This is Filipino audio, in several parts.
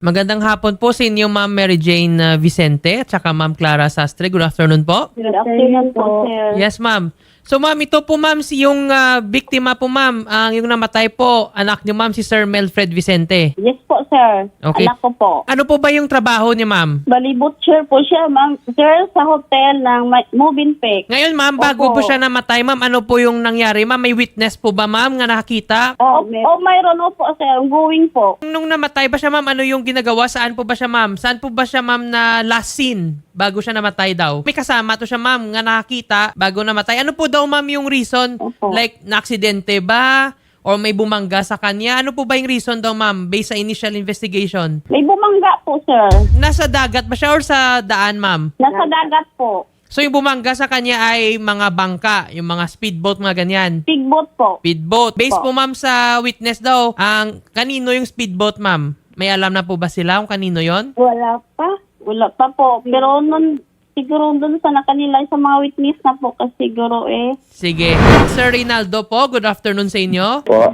Magandang hapon po sa inyo, Ma'am Mary Jane uh, Vicente at saka Ma'am Clara Sastre. Good afternoon po. Good afternoon po, sir. Yes, Ma'am. So, Ma'am, ito po, Ma'am, si yung uh, biktima po, Ma'am, ang yung namatay po, anak niyo, Ma'am, si Sir Melfred Vicente. Yes po, sir. Okay. Anak ko po. Ano po ba yung trabaho niya, Ma'am? Bali butcher po siya, ma'am. Sir, sa hotel ng Ma- Moving Pick. Ngayon, Ma'am, bago Opo. po siya namatay, Ma'am, ano po yung nangyari? Ma'am, may witness po ba, Ma'am, nga nakakita? Oh, oh, mayroon po, sir. Going po. Nung namatay ba siya, Ma'am, ano yung ginagawa? Saan po ba siya, Ma'am? Saan po ba siya, Ma'am, na last scene bago siya namatay daw? May kasama to siya, Ma'am, nga nakakita bago namatay. Ano po daw, Ma'am, yung reason? Opo. Like, na-aksidente ba? Or may bumangga sa kanya? Ano po ba yung reason daw, Ma'am, based sa initial investigation? May bumangga po, sir. Nasa dagat ba siya or sa daan, Ma'am? Nasa dagat po. So, yung bumangga sa kanya ay mga bangka, yung mga speedboat, mga ganyan. Bigboat po. Speedboat. Based Po. po, ma'am, sa witness daw, ang kanino yung speedboat, ma'am? May alam na po ba sila kung kanino yon? Wala pa. Wala pa po. Pero nun, siguro dun sa nakanila sa mga witness na po kasi siguro eh. Sige. Sir Rinaldo po, good afternoon sa inyo. Po.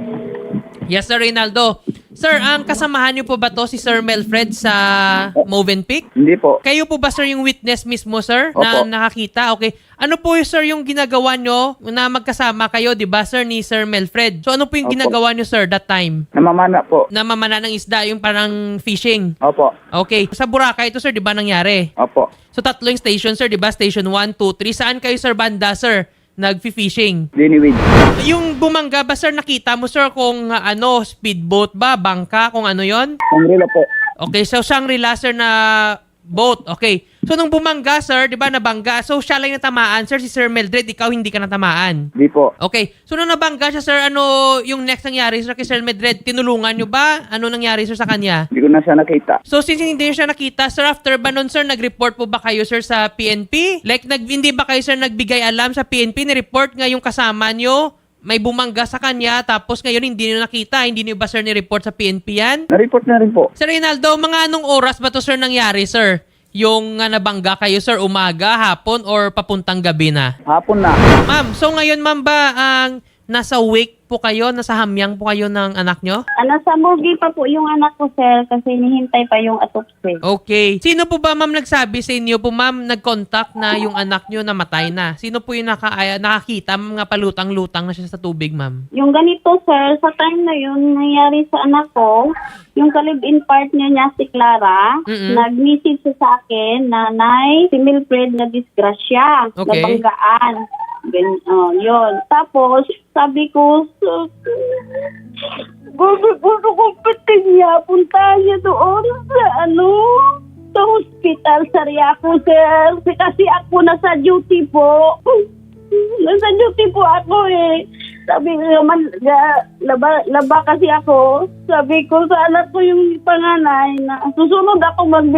Yes, Sir Rinaldo. Sir, ang kasamahan niyo po ba to si Sir Melfred sa Movenpick? Hindi po. Kayo po ba, sir, yung witness mismo, sir, na Opo. nakakita? Okay. Ano po, sir, yung ginagawa nyo na magkasama kayo, di ba, sir, ni Sir Melfred? So, ano po yung Opo. ginagawa nyo, sir, that time? Namamana po. Na mamana ng isda, yung parang fishing. Opo. Okay. Sa Boracay ito, sir, di ba nangyari? Opo. So, tatlo yung station, sir, di ba? Station 1, 2, 3. Saan kayo, sir, banda, sir? Nag-fishing. Diniwid. Yung bumangga ba, sir, nakita mo, sir, kung uh, ano, speedboat ba, bangka, kung ano yon? Umbrella po. Okay, so Shangri-La, sir, na boat. Okay. So, nung bumangga, sir, di ba, nabangga. So, siya lang natamaan, sir, si Sir Mildred, ikaw hindi ka natamaan. Di po. Okay. So, nung nabangga siya, sir, ano yung next nangyari, sir, kay Sir Mildred? Tinulungan nyo ba? Ano nangyari, sir, sa kanya? Hindi ko na siya nakita. So, since hindi niyo siya nakita, sir, after ba nun, sir, nag-report po ba kayo, sir, sa PNP? Like, nag, hindi ba kayo, sir, nagbigay alam sa PNP? Ni-report nga yung kasama nyo? May bumangga sa kanya, tapos ngayon hindi niyo nakita. Hindi niyo ba, sir, ni-report sa PNP yan? Na-report na rin po. Sir Reynaldo, mga anong oras ba to sir nangyari, sir? Yung uh, nabangga kayo, sir, umaga, hapon, or papuntang gabi na? Hapon na. Ma'am, so ngayon, ma'am ba, ang nasa wake po kayo, nasa hamyang po kayo ng anak nyo? Ano, sa morgue pa po yung anak ko, sir, kasi hinihintay pa yung autopsy. Okay. Sino po ba, ma'am, nagsabi sa inyo po, ma'am, nag-contact na yung anak nyo namatay na? Sino po yung naka, ay- nakakita, mga palutang-lutang na siya sa tubig, ma'am? Yung ganito, sir, sa time na yun, nangyari sa anak ko, yung kalib-in partner niya, si Clara, Mm-mm. nag-message siya sa akin, nanay, si Milfred na disgrasya, Okay. nabanggaan. Gan, oh, yun. Tapos, sabi ko, "Sus, gusto, gusto ko pati punta niya doon sa ano, sa hospital sa Riaco, sir. Kasi ako nasa duty po. Nasa duty po ako eh. Sabi ko naman, laba, laba kasi ako. Sabi ko sa anak ko yung panganay na susunod ako mag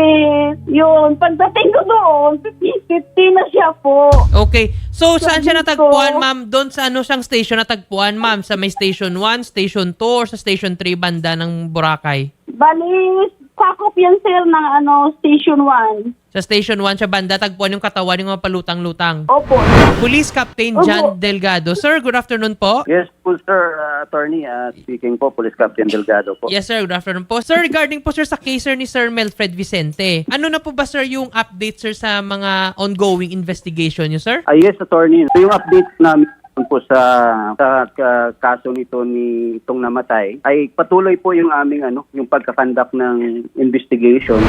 Yun, pagdating ko doon, 50 na siya po. Okay. So, saan siya natagpuan, ma'am? Doon sa ano siyang station natagpuan, ma'am? Sa may station 1, station 2, or sa station 3 banda ng Boracay? Bali, sakop yan sir ng ano, station 1. Sa station 1 siya banda, tagpuan yung katawan yung mga palutang-lutang. Opo. Police Captain Opo. John Delgado. Sir, good afternoon po. Yes po, sir. Uh, attorney, uh, speaking po, Police Captain Delgado po. Yes, sir. Good afternoon po. Sir, regarding po, sir, sa case, sir, ni Sir Melfred Vicente, ano na po ba, sir, yung update, sir, sa mga ongoing investigation niyo, sir? Ah, yes, attorney. So yung update namin po sa, sa ka- kaso nito ni itong namatay ay patuloy po yung aming ano yung pagkakandak ng investigation.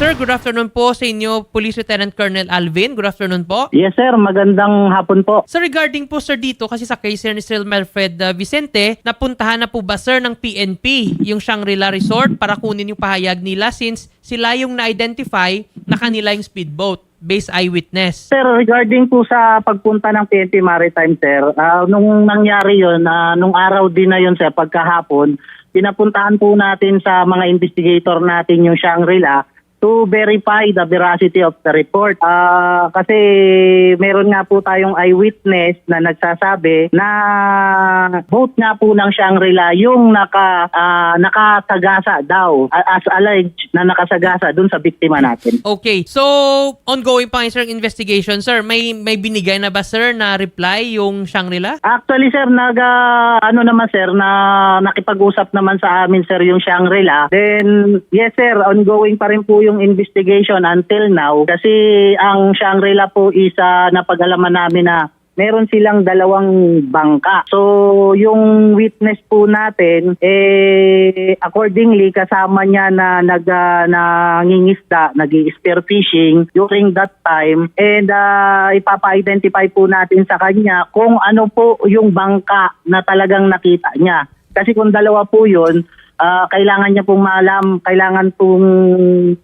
Sir, good afternoon po sa inyo, Police Lieutenant Colonel Alvin. Good afternoon po. Yes sir, magandang hapon po. Sir, regarding po, sir, dito, kasi sa case, ni Sir Melfred uh, Vicente, napuntahan na po ba, sir, ng PNP, yung Shangri-La Resort, para kunin yung pahayag nila since sila yung na-identify na kanila yung speedboat based eyewitness. Sir, regarding po sa pagpunta ng PNP Maritime sir, ah, nung nangyari yon, ah, nung araw din na yon sir, pagkahapon, pinapuntahan po natin sa mga investigator natin yung Shangri-La to verify the veracity of the report. Ah, kasi meron nga po tayong eyewitness na nagsasabi na boat nga po ng Shangri-La yung naka, ah, nakasagasa daw as alleged na nakasagasa dun sa biktima natin. Okay. So, ongoing pa ngayon, sir, ang investigation, sir. May may binigay na ba, sir, na reply yung Shangri-La? Actually sir, nag ah, ano naman sir na nakipag-usap naman sa amin sir yung Shangri-La. Then yes sir, ongoing pa rin po yung investigation until now kasi ang Shangri-La po is ah, napag-alaman namin na meron silang dalawang bangka. So, yung witness po natin, eh, accordingly, kasama niya na nag, uh, nangingisda, nag spear fishing during that time. And uh, ipapa-identify po natin sa kanya kung ano po yung bangka na talagang nakita niya. Kasi kung dalawa po yun, ah, kailangan niya pong maalam, kailangan pong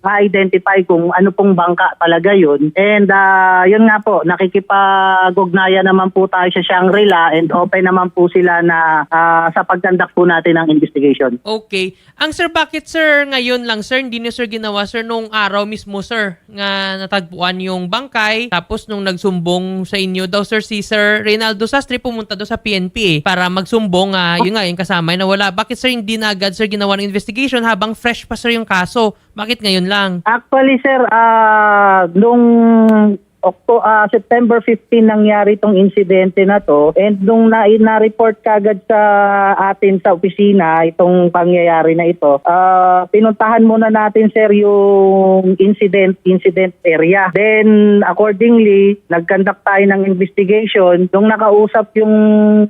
ma-identify kung ano pong bangka talaga yun. And ah, yun nga po, nakikipag-ugnayan naman po tayo sa Shangri-La and open naman po sila na ah, sa pagkandak po natin ng investigation. Okay. Ang sir, bakit sir ngayon lang sir, hindi niyo sir ginawa sir nung araw mismo sir nga natagpuan yung bangkay tapos nung nagsumbong sa inyo daw sir si Sir Reynaldo Sastre pumunta daw sa PNP eh, para magsumbong ah, yun nga yung kasama na wala. Bakit sir hindi na agad sir ginawa ng investigation habang fresh pa sir yung kaso? Bakit ngayon lang? Actually sir, ah nung Octo, ah, September 15 nangyari itong insidente na to and nung na, na-report kagad sa atin sa opisina itong pangyayari na ito, ah, pinuntahan muna natin sir yung incident incident area. Then accordingly, nag-conduct tayo ng investigation. Nung nakausap yung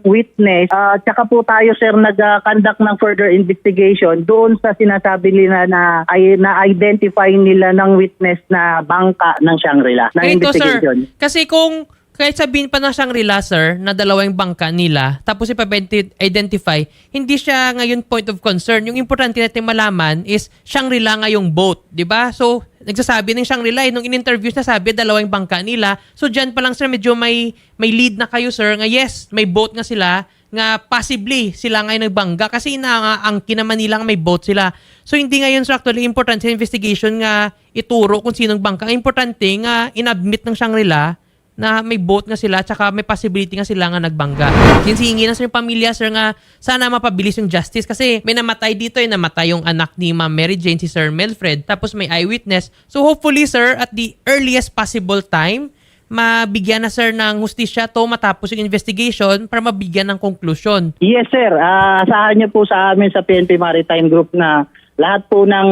witness, ah, tsaka po tayo sir nag-conduct ng further investigation doon sa sinasabi nila na ay na-identify nila ng witness na bangka ng Shangri-La na Ganito sir, investigation. kasi kung kahit sabihin pa ng Shangri-La, sir, na dalawang bangka nila, tapos ipa-identify, hindi siya ngayon point of concern. Yung importante natin malaman is Shangri-La nga yung boat, di ba? So, nagsasabi ng Shangri-La, eh, nung in-interview na sabi, dalawang bangka nila. So, dyan pa lang, sir, medyo may, may lead na kayo, sir, nga yes, may boat nga sila, nga possibly sila nga yung nagbangga kasi inaangkin naman nila nga may boat sila. So hindi ngayon sir actually important sa investigation nga ituro kung sinong bangka. Ang importante nga inadmit ng Shangri-La na may boat nga sila tsaka may possibility nga sila nga nagbangga. Sinsingi na sa yung pamilya sir nga sana mapabilis yung justice kasi may namatay dito eh namatay yung anak ni Ma'am Mary Jane si Sir Melfred tapos may eyewitness. So hopefully sir at the earliest possible time mabigyan na sir ng hustisya to matapos yung investigation para mabigyan ng conclusion. Yes sir, Ah, asahan niyo po sa amin sa PNP Maritime Group na lahat po ng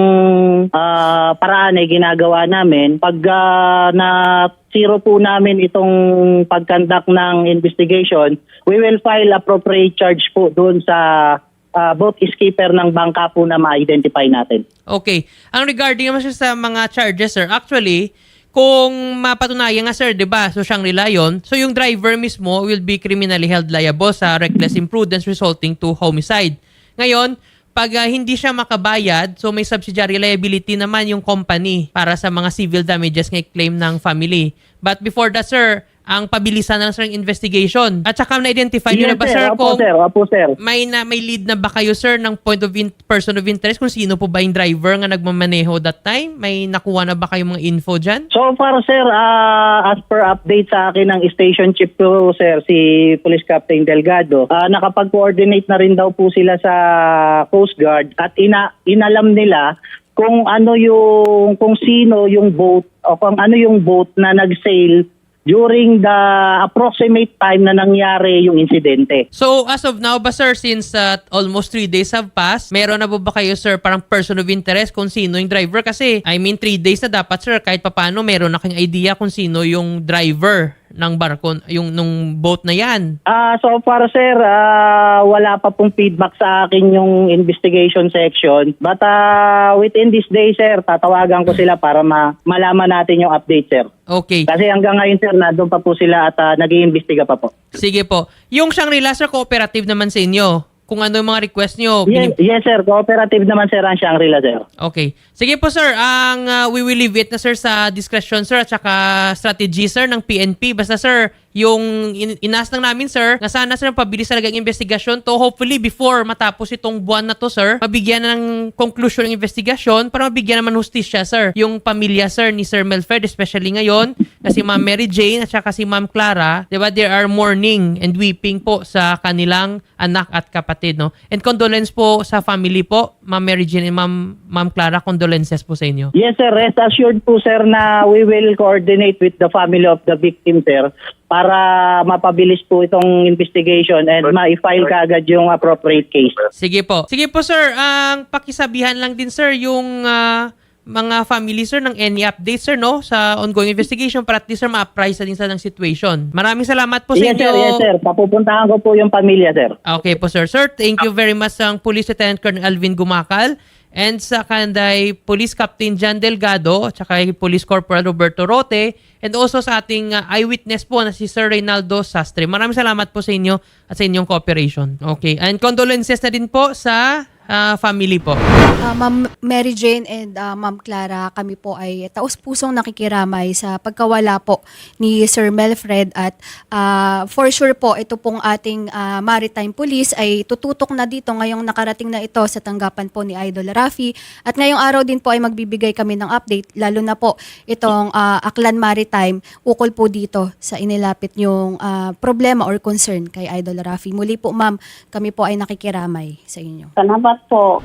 ah, paraan ay ginagawa namin. Pag ah, na zero po namin itong pagkandak ng investigation, we will file appropriate charge po doon sa ah, boat skipper ng bangka po na ma-identify natin. Okay. Ang regarding naman sa mga charges, sir, actually, kung mapatunayan nga sir, 'di ba? So Shangri-La. So yung driver mismo will be criminally held liable sa reckless imprudence resulting to homicide. Ngayon, pag ah, hindi siya makabayad, so may subsidiary liability naman yung company para sa mga civil damages na claim ng family. But before that, sir, ang pabilisan na lang sir ng investigation. At saka na-identify nyo na ba, sir, Opo kung sir, opo sir. may na may lead na ba kayo sir ng point of in- person of interest kung sino po ba yung driver nga nagmamaneho that time? May nakuha na ba kayong mga info dyan? So far sir, ah, as per update sa akin ng station chief ko sir, si Police Captain Delgado, ah, nakapag-coordinate na rin daw po sila sa Coast Guard at ina inalam nila kung ano yung kung sino yung boat o kung ano yung boat na nag-sail during the approximate time na nangyari yung insidente. So as of now ba sir, since uh, almost three days have passed, meron na po ba kayo sir parang person of interest kung sino yung driver? Kasi I mean three days na dapat sir kahit papano meron na kayong idea kung sino yung driver ng barko, yung nung boat na yan. Ah, so far sir, ah, wala pa pong feedback sa akin yung investigation section. But ah, within this day sir, tatawagan ko sila para ma- malaman natin yung update sir. Okay. Kasi hanggang ngayon sir, nandun pa po sila at uh, nag-iimbestiga pa po. Sige po. Yung Shangri-La sir, cooperative naman sa inyo. Kung ano yung mga request nyo. Yes, yes sir, cooperative naman sir ang Shangri-La sir. Okay. Sige po sir, ang uh, we will leave it na sir sa discretion sir at saka strategy sir ng PNP. Basta sir, yung in- inas lang namin, sir, na sana, sir, pabilis talaga ang investigasyon to. Hopefully, before matapos itong buwan na to, sir, mabigyan na ng conclusion ng investigasyon para mabigyan naman hustisya, sir. Yung pamilya, sir, ni Sir Melfred, especially ngayon, kasi Ma'am Mary Jane at saka si Ma'am Clara, di ba, there are mourning and weeping po sa kanilang anak at kapatid, no? And condolence po sa family po, Ma'am Mary Jane and Ma'am, Ma'am Clara, condolences po sa inyo. Yes sir, rest assured po sir na we will coordinate with the family of the victim sir para mapabilis po itong investigation and ma-file kaagad yung appropriate case. Sige po. Sige po, sir. Ang pakisabihan lang din, sir, yung ah, mga family, sir, ng any updates, sir, no? Sa ongoing investigation para at least, sir, ma-apprise din sa ng situation. Maraming salamat po sa Yes inyo. sir, yes sir. Papupuntahan ko po yung pamilya sir. Okay po, sir. Sir, thank you very much sa Police Lieutenant Colonel Alvin Gumacal and sa kanday Police Captain John Delgado at kay Police Corporal Roberto Rote and also sa ating uh, eyewitness po na si Sir Reynaldo Sastre. Maraming salamat po sa inyo at sa inyong cooperation. Okay. And condolences na din po sa uh, family po. Ah, Ma'am Mary Jane and ah, Ma'am Clara, kami po ay taos-pusong nakikiramay sa pagkawala po ni Sir Melfred at ah, for sure po ito pong ating ah, Maritime Police ay tututok na dito ngayong nakarating na ito sa tanggapan po ni Idol Rafi at ngayong araw din po ay magbibigay kami ng update lalo na po itong ah, Aklan Maritime ukol po dito sa inilapit yung ah, problema or concern kay Idol Rafi. Muli po ma'am, kami po ay nakikiramay sa inyo. Salamat po.